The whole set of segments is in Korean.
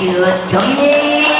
유정민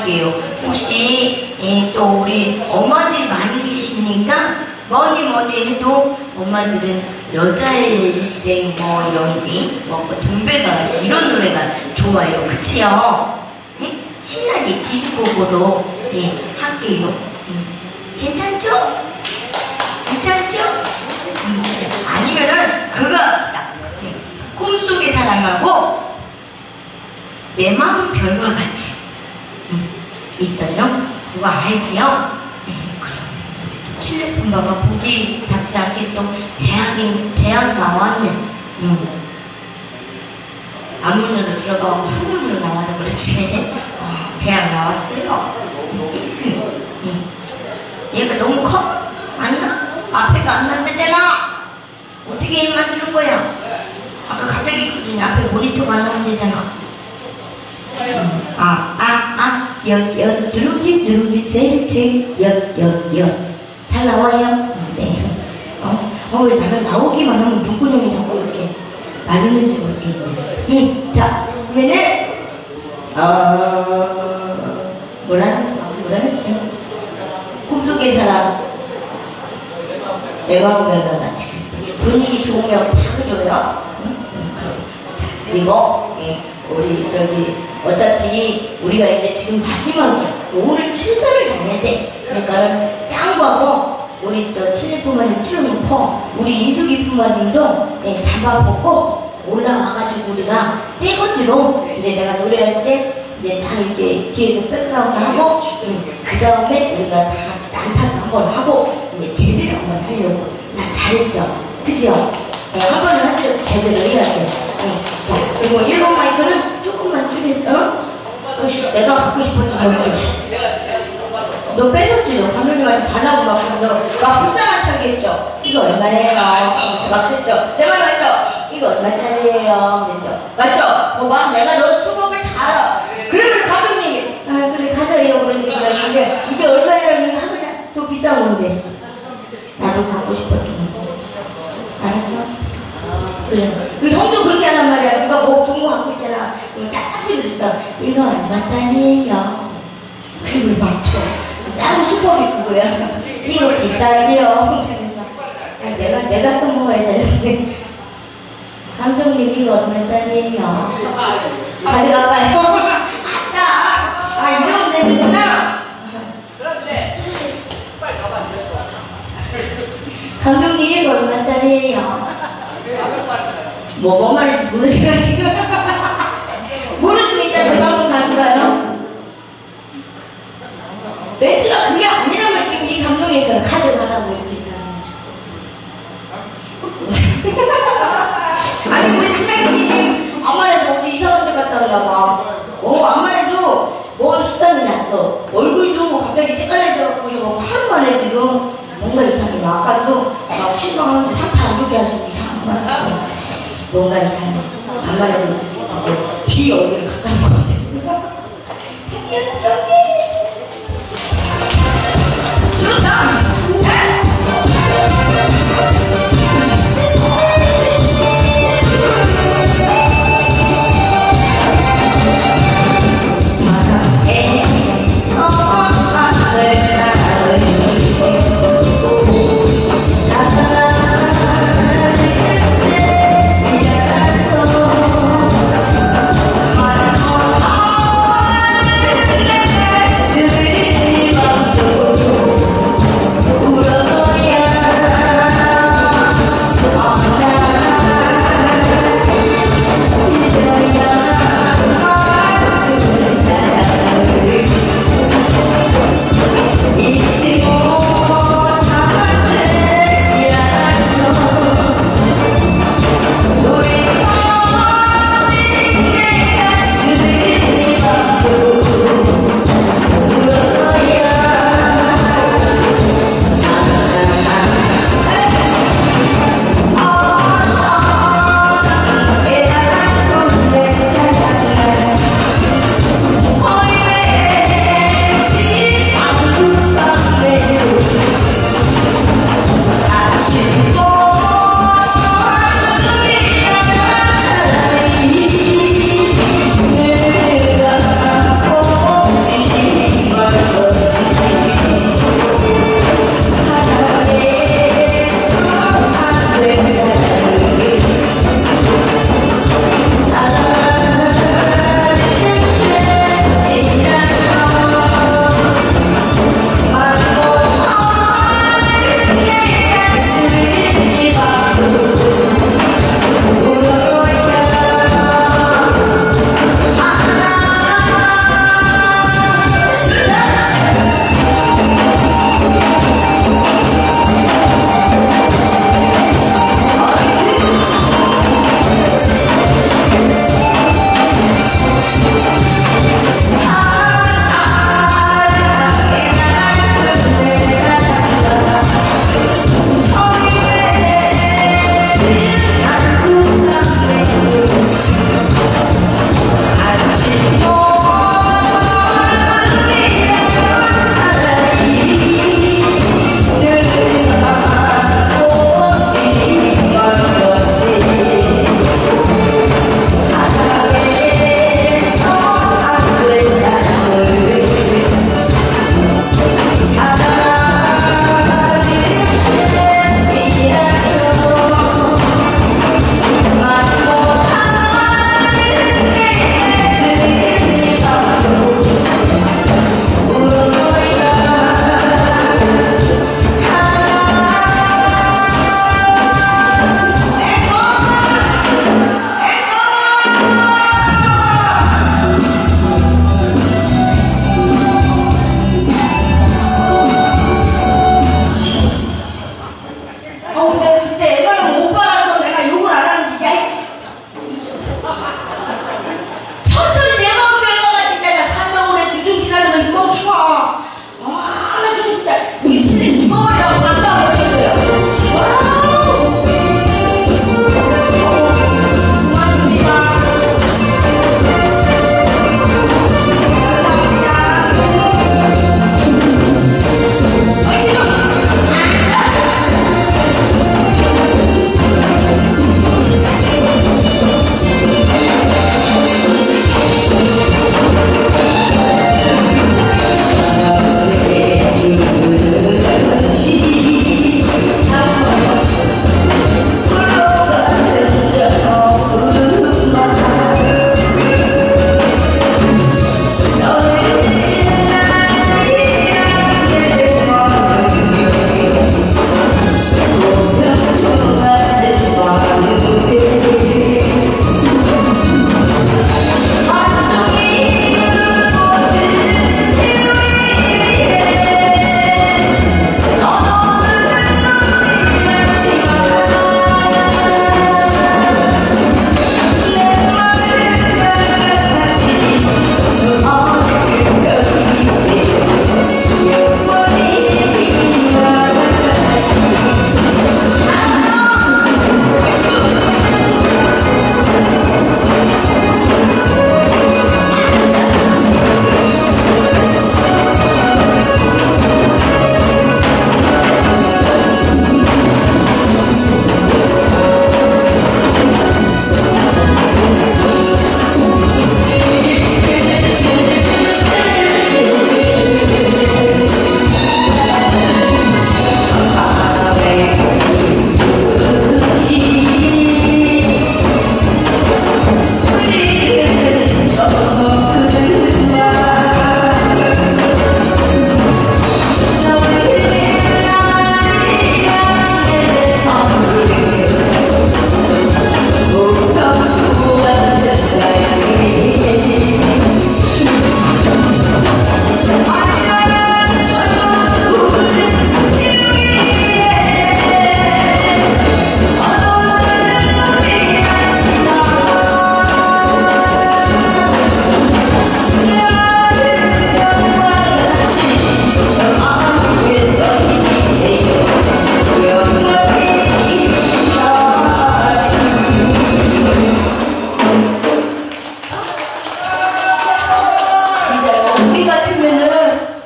할게요. 혹시 예, 또 우리 엄마들이 많이 계시니까 뭐니 뭐니 해도 엄마들은 여자의 일생 뭐 이런 게뭐 동백아가씨 이런 노래가 좋아요. 그치요? 응? 신나게 디스코으로 예, 할게요. 음, 괜찮죠? 괜찮죠? 음, 아니면은 그거 합시다. 예, 꿈속의 사랑하고 내 마음 별과 같이 음, 있어요. 그거 알지요? 음, 그럼 칠레품바가 보기 닿지 않게 또 대학인 대학 나왔네. 음. 앞문으로 들어가고 후문으로 나와서 그렇지. 어, 대학 나왔어요. 음. 얘가 너무 커? 안 나? 앞에가 안 난다잖아. 어떻게 일 만드는 거야? 아까 갑자기 그러더니 앞에 모니터가 안 나온다잖아. 음. 아, 여, 누룽지, 누룽지, 여, 여. 잘 나와요? 네. 어, 어, 왜 나는 나오기만 하면 눈구녕이 자꾸 이렇게 마르는지 모르겠네. 응, 자, 그러면은, 어, 뭐라, 뭐라 했지? 꿈속의 사람. 애완별과 같이 그랬지. 분위기 좋으면 바로 줘요. 응? 자, 그리고, 응, 우리 저기, 어차피 우리가 이제 지금 마지막이야. 오늘 최선을 다해야 돼. 그러니까는 짱구하고 우리 저 칠리품마님 틀어놓고 우리 이수기 품마님도 네, 잡아 벗고 올라와가지고 우리가 떼거지로 이제 내가 노래할 때 이제 다 이렇게 뒤에서 백그라운드 하고 그 다음에 우리가 다 같이 난타도 한번 하고 이제 제대로 한번 하려고 나 잘했죠? 그죠? 네, 한 번은 하지 제대로 해야지 네. 자 그리고 일본 마이크는 어? 어, 씨, 내가 갖고 싶었던 건데 씨. 너 뺏었지? 너 감독님한테 달라고 막, 너, 막 불쌍한 척 했죠? 이거 얼마예요? 막 그랬죠? 내 말 맞죠? 이거 얼마짜리예요? 그랬죠? 맞죠? 봐봐, 내가 너 추억을 다 알아. 그러면 감독님이, 아, 그래, 가자요. 그런지 그랬는데, 이게 얼마라는 하면 더 비싼 건데. 나도 갖고 싶었던 거. 알았어? 그래. 그 형도 그렇게 하란 말이야. 누가 뭐거 갖고 했어. 이거 얼마짜리예요? 그걸 맞춰. 짜고 슈퍼비 그거야. 이거 비싸지요. 그래서 아, 내가 내가 써먹어야 되는데 감독님 이거 얼마짜리예요? 가져갈까요? 아싸. 아 이러면 되는구나. 감독님 이거 얼마짜리예요? 뭐, 뭔 말인 상태 안 좋게 하시고 이상한 것 같아서 뭔가 이상해. 자꾸 비 얼굴을 가까운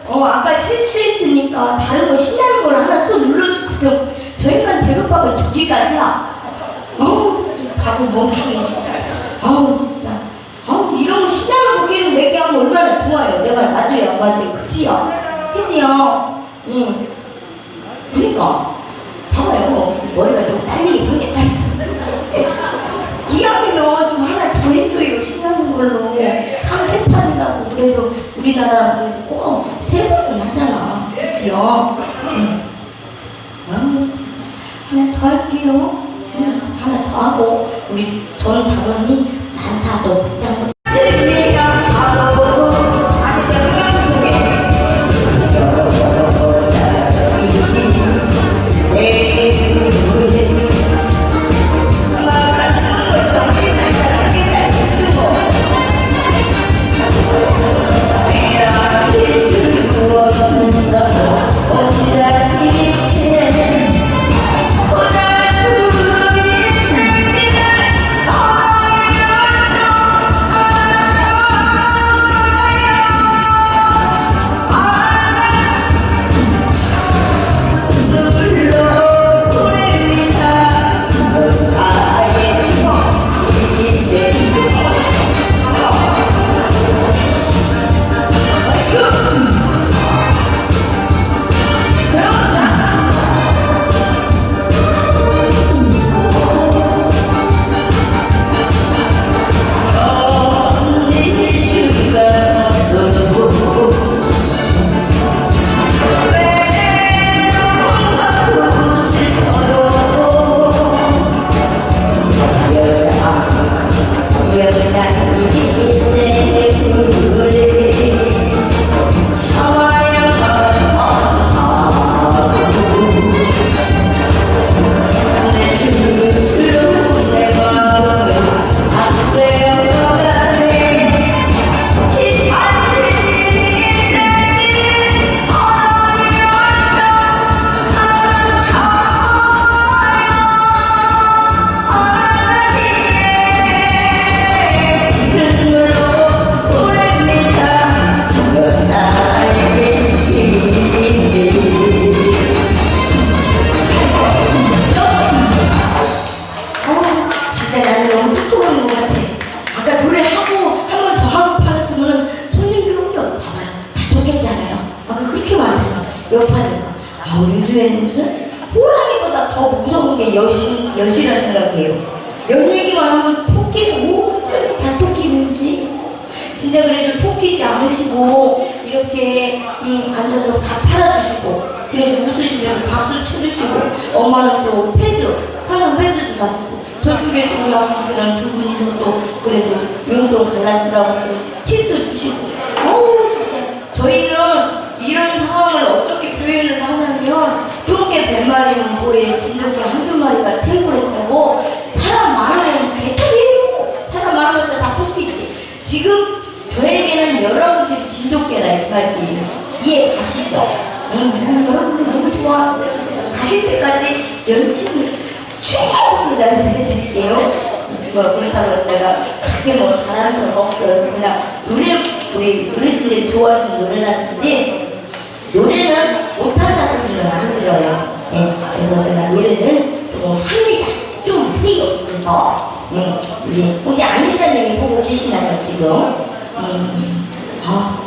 어, 아까 실수했으니까 다른 거 신나는 걸 하나 또 눌러주거든. 저 인간 배급밥은 저기까지야. 어우, 바보 멍청이 진짜. 아우, 진짜. 아우, 이런 거 신나는 거 계속 얘기하면 얼마나 좋아요. 내 말 맞아요, 안 맞아요? 그치요? 그치요? 응. 그러니까. 봐봐요. 머리가 좀 딸리게 생겼잖아. 기왕이면 좀 하나 더 해줘요. 신나는 걸로. 그래도 우리나라는 그래도 꼭 세 번은 하잖아. 그치요? 진짜. 하나 더 할게요. 응, 하나 더 하고, 우리 전 발언이 많다, 너 붙잡고. 똑똑한 것 같아. 아까 노래하고 한 번 더 하고 팔았으면은 손님들 오면 봐봐요. 다 똑겠잖아요. 아까 그렇게 많잖아. 옆하니까. 아, 요즘에는 무슨 호랑이보다 더 무서운 게 여신, 여신이라 생각해요. 연 얘기만 하면 토끼를 어쩌면 잘 토끼는지. 진짜 그래도 토끼지 않으시고 이렇게 음, 앉아서 다 팔아주시고 그래도 웃으시면서 박수 쳐주시고 엄마는 또 패드 또 우리 아버지랑 두 분이서 또 그래도 용돈 갈라쓰라고 또 팁도 주시고. 어우 진짜. 저희는 이런 상황을 어떻게 표현을 하냐면 똥개 백 마리는 뭐에 진돗개 한두 마리가 최고랬다고 사람 많으면 개털이에요. 사람 많으면 다 뽑히지. 지금 저에게는 여러분들이 진돗개라 이 말이에요 이해 가시죠? 음, 여러분들 너무 좋아. 가실 때까지 열심히 최선을 다해서 해드릴게요 이거 그렇다고 내가 그렇게 뭐 잘하는 건 없어요 그냥 노래 우리 어르신들이 좋아하시는 노래라든지 노래는 못한다 소리는 안 들어요. 예, 그래서 제가 노래는 조금 합니다. 좀 해요. 그래서 음, 우리 혹시 안희자님이 보고 계시나요 지금? 음, 아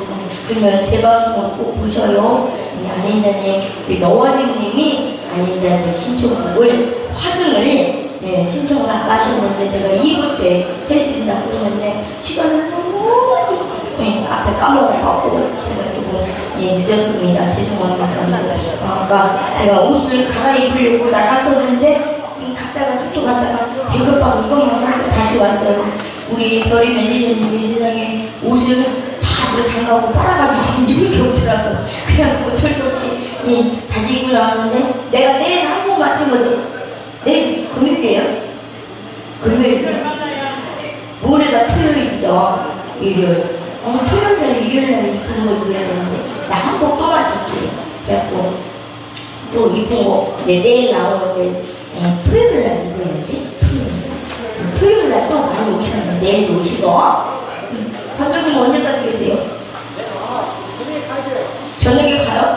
그러면 제 방송을 꼭 보셔요. 우리 안희자님, 우리 너와집님이 안희자님 신청곡을 화등을 예, 신청을 아까 하셨는데 제가 2부 때 해드린다고 그러는데 시간을 너무 많이 예, 앞에 까먹어갖고 제가 조금 예, 늦었습니다. 죄송합니다. 아, 아까 제가 옷을 갈아입으려고 나갔었는데 음, 갔다가 숙소 갔다가 배급하고 이것만 하고 다시 왔어요. 우리 별이 매니저님이 세상에 옷을 다 담가고 빨아가지고 입을 게 없더라고요. 그냥 어쩔 수 없이 예, 다시 입고 나왔는데 내가 내일 한국 맞춘 건데 내일 금요일이에요? 금요일 모레가 토요일이죠. 일요일. 어, 토요일 날 일요일 날 이쁜 거 입어야 되는데 나 한복 또 맞췄어요. 그래갖고 또 이쁜 거 이제 내일 나오는데 에, 토요일 날 입어야지. 토요일. 날 또 많이 오셨는데 내일 오시고 음, 감독님 언제까지 계세요? 저녁에 하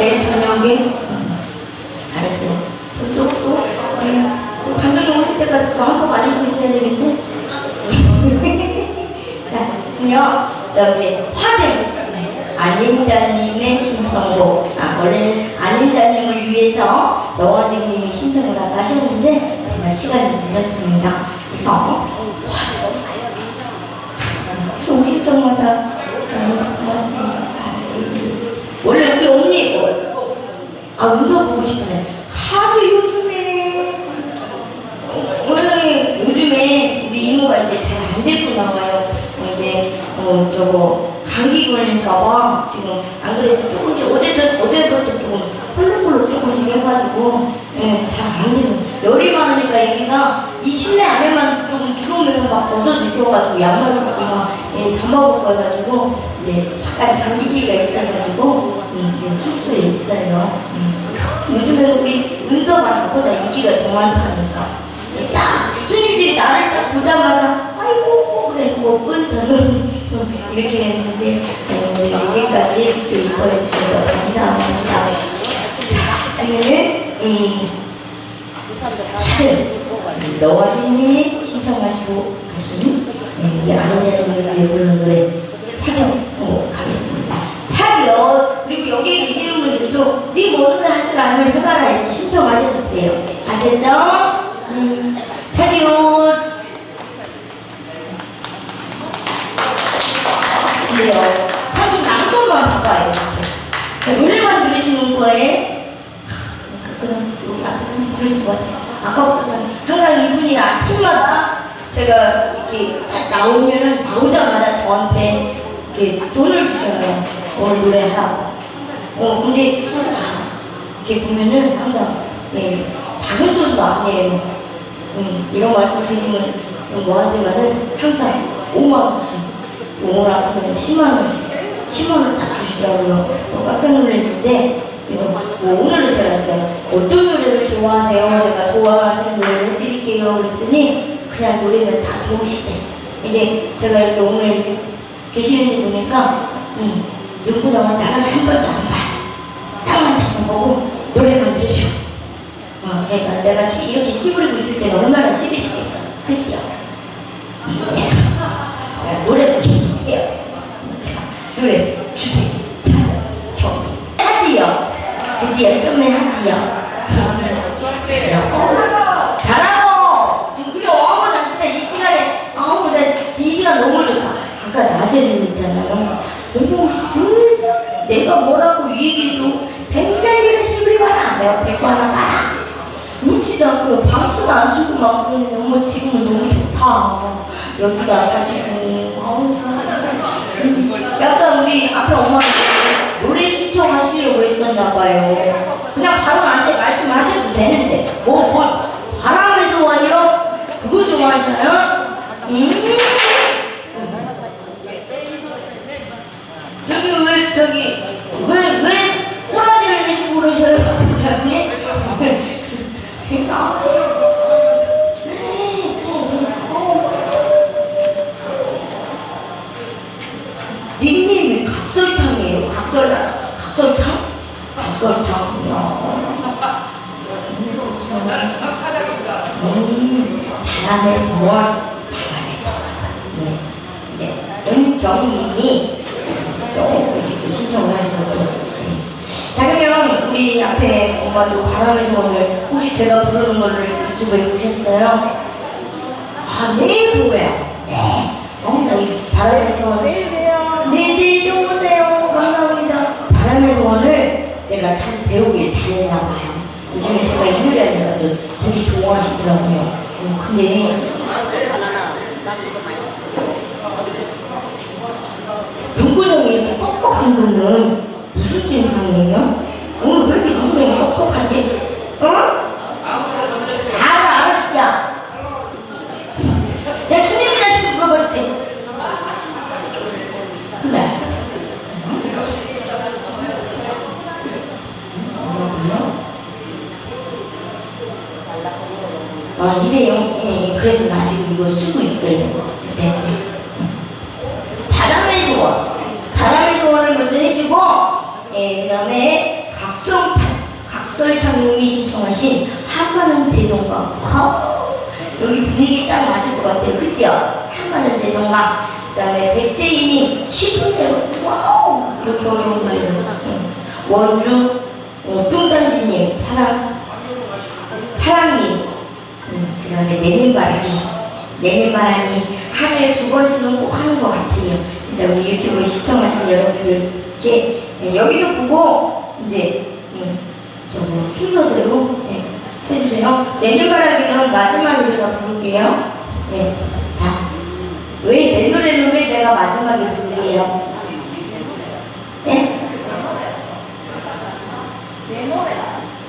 내일 저녁에. 음, 알았어요. 또, 또, 예, 또 감독님 오실 때까지 또 한복 안 입고 있어야 되겠네. 자, 그럼요. 저기 화등 안림자님의 신청곡. 아 원래는 안림자님을 위해서 너와직님이 신청을 하다 하셨는데 제가 시간이 늦었습니다. 그래서 화등 오실 적마다 음, 고맙습니다 원래 우리 언니 어, 아 웃어보고 싶어요 하도 요즘에 어, 원래 요즘에 우리 이모가 이제 잘안 데리고 나와요. 어, 이제 어 저거 감기 걸릴까 봐 지금 안 그래도 조금씩 어제 저 어제부터 조금 홀룩홀룩 조금씩 해가지고 예, 잘안 되는 열이 많으니까 애기가 이 실내 안에만 조금 들어오면 막 벗어서 입혀가지고 양말 입고 막 예, 잠바 벗고 해가지고 이제 약간 감기기가 있어가지고 음, 지금 숙소에 있어요. 음. 요즘에는 우리 은서가 나보다 인기가 더 많다니까. 딱 손님들이 나를 딱 보자마자 아이고 그래고 은서는 이렇게 했는데 어, 우리 이제까지 또 이뻐해 주셔서 감사합니다. 자, 그러면은 음, 너와 주님이 신청하시고 가신 네, 우리 아내님을 위해 부르는 노래 가겠습니다. 자기요 그리고 여기 계시는 분들도 네 뭐든 할줄 알면 해봐라 이렇게 신청하셔도 돼요. 아셨죠? 음, 자기요 그래요. 한좀 낭송만. 이렇게. 노래만 들으시는 거에 가끔 여기 앞에 부르신 것 같아요. 아까부터 항상 이분이 아침마다 제가 이렇게 딱 나오면은 나오자마자 저한테 이렇게 돈을 주셔요. 오늘 노래하라고. 어, 근데 아, 이렇게 보면은 항상 예, 작은 돈도 아니에요. 음, 이런 말씀 드리면 좀 뭐하지만은 항상 5만 원씩 오늘 아침에 10만 원씩 10만 원 딱 주시더라고요. 어, 깜짝 놀랐는데 그래서 뭐 오늘은 했어요. 어떤 노래를 좋아하세요? 제가 좋아하시는 노래를 해드릴게요. 그랬더니 그냥 노래는 다 좋으시대. 근데 제가 이렇게 오늘 이렇게 계시는 데 보니까 음, 윤구장을 나는 한 번도 안 봐. 땅만 쳐다보고 노래만 들으시고 어, 그러니까 내가 시, 이렇게 시 부리고 있을 때는 얼마나 싫으시겠어. 그치요? 네. 네, 계속 해요. 자, 노래 주세요. 자, 겨. 하지요. 그지요? 좀만 하지요. 어, 있잖아요. 어머, 씨, 내가 뭐라고 이 얘기도 백날 내가 시부리 봐라. 내가 백거 하나 방수도 안 치고 막 그러는데 어머 지금은 너무 좋다. 여기가 진짜 음, 약간 우리 앞에 엄마가 노래 신청하시려고 했었나 봐요. 그냥 바로 나한테 말씀 하셔도 되는데 뭐, 뭐 바람에서 와요? 그거 좋아하셔요? 음 저기 왜 저기 왜 왜 꼬라지를 내시고 그러셔요 부장님? 닉네임이 각설탕이에요. 각설탕. 각설탕? 각설탕. 음, 바람의 소원. 바람의 소원. 네. 네. 은경님이 또 이렇게 또 신청을 하시는군요. 네. 자 그러면 우리 앞에 엄마도 바람의 소원을 혹시 제가 부르는 거를 유튜브에 보셨어요? 아 매일 보고요. 네. 어머나 이 바람의 소원. 네네 또 오세요. 감사합니다. 바람의 소원을 내가 참 배우길 잘했나 봐요. 요즘에 제가 이 노래 하니까 또 되게 좋아하시더라고요. 음, 근데 눈구녕이 이렇게 뻑뻑한 거는 무슨 증상이에요? 오늘 왜 이렇게 눈구녕이 뻑뻑하지? 어? 알아, 알았어, 야. 내가 손님들한테 물어봤지. 그래. 뭐라고요? 아, 이래요. 예, 예. 그래서 나 지금 이거 쓰고 있어요. 네, 네. 바람의 소원. 바람의 소원을 먼저 해주고, 예, 그 다음에 각성, 각설탕님이 신청하신 한마는 대동강. 와우. 여기 분위기 딱 맞을 것 같아요. 그죠? 한마는 대동강. 그 다음에 백제이님 시풍대로. 와우. 이렇게 어려운 말을. 응. 원주, 어, 뚱땅지님, 사랑, 사랑님. 음, 그 다음에 내린바람이 내린바람이 하루에 두 번씩은 꼭 하는 것 같아요. 진짜 우리 유튜브 시청하신 여러분들께 예, 여기서 보고 이제 음, 저거 순서대로 예, 해주세요. 내린바람이는 마지막에 제가 부를게요. 예, 자, 왜 내 노래는 왜 내가 마지막에 부르게요? 예?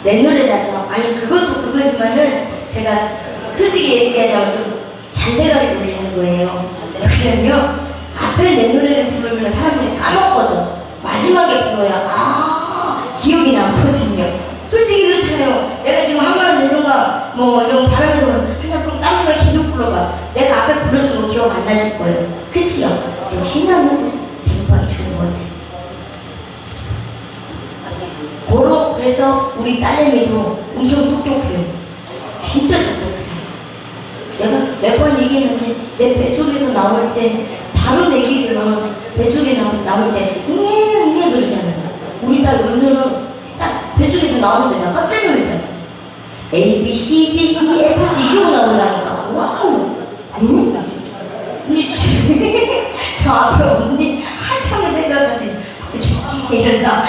내 노래라서 아니 그것도 그거지만은 제가 솔직히 얘기하자면 좀 잔대가리 부리는 거예요. 왜냐면요 앞에 내 노래를 부르면 사람들이 까먹거든. 마지막에 불러야 아 기억이 남거든요 솔직히 그렇잖아요. 내가 지금 한마디 내려가 뭐 이런 바람에서 한장 뿡 다른 걸 계속 불러봐. 내가 앞에 불러준 거 기억 안 나실 거예요. 그치요? 좀 신나는 백박이 것 같아 고로 그래서 우리 딸내미도 엄청 똑똑해요. 진짜 똑똑해요. 내가 몇번 얘기했는데 내 뱃속에서 나올 때 바로 내기들은 뱃속에 나, 나올 때 응애 응애 그러잖아요. 우리 딸 은서는 딱 뱃속에서 나오는데 나 깜짝 놀랐잖아. A B C D E F G 이러고 나오라니까 와우. 응? 저 앞에 언니 한참을 생각하지 이런다.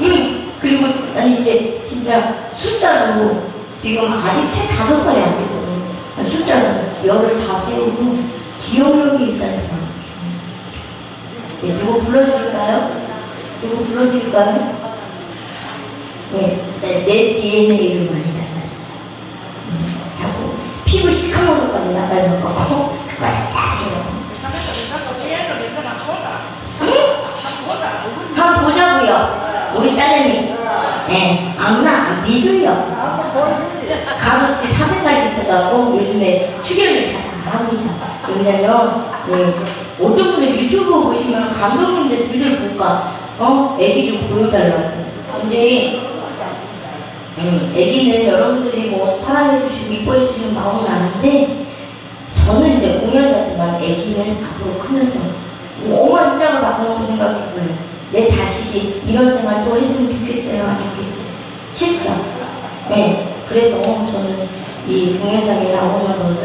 음, 그리고 아니 이제 진짜 숫자로 지금 아직 채 다섯 살이 안 됐거든. 숫자로 열을 다 세우고 기억력이 일단 좋아. 네, 누구 불러드릴까요? 누구 불러드릴까요? 네, 네, 내 DNA를 많이 닮았어요. 음, 자꾸 피부 시커먼 것까지 나닮은 거고 그거 쫙 해서 한번 보자고요. 우리 딸내미. 예, 아무나 안 믿어요. 가로치 사생활이 있어가고 요즘에 출연을 잘 안 합니다. 왜냐면 예, 어떤 분들 유튜브 보시면 감독님들 들들 볼까 어 애기 좀 보여달라고. 근데 음, 애기는 여러분들이 뭐 사랑해주시고 이뻐해주시는 마음은 아는데 저는 이제 공연자지만 애기는 앞으로 크면서 엄마 입장을 바꾸는 생각했고요. 내 자식이 이런 생활 또 했으면 좋겠어요, 안 좋겠어요? 싫죠? 네. 그래서 저는 이 공연장에 나오는 거를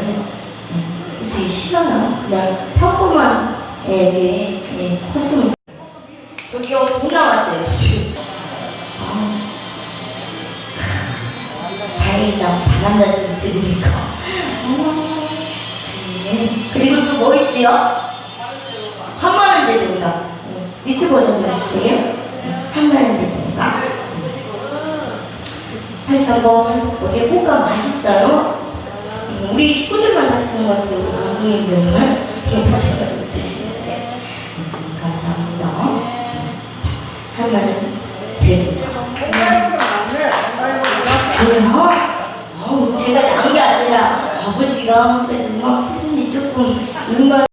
음, 솔직히 싫어요. 그냥 평범한 애에게 예, 컸으면 좋- 저기요, 돈 나왔어요, 지금. 아, 크, 다행이다. 잘한다 들으니까. 어, 네. 그리고 또 뭐 있지요? 한마는 대동가 미스 버전으로 해주세요 한마는 대동가 다시 한번 어제 꽃감 맛있어요? 음, 우리 식구들만 사시는 것 같아요. 감독님들은 행사시간을 드시는데. 음, 감사합니다. 한마는 대동가 그래요? 어우, 제가 난 게 아니라 아버지가 그래도 막 수준이 조금 음악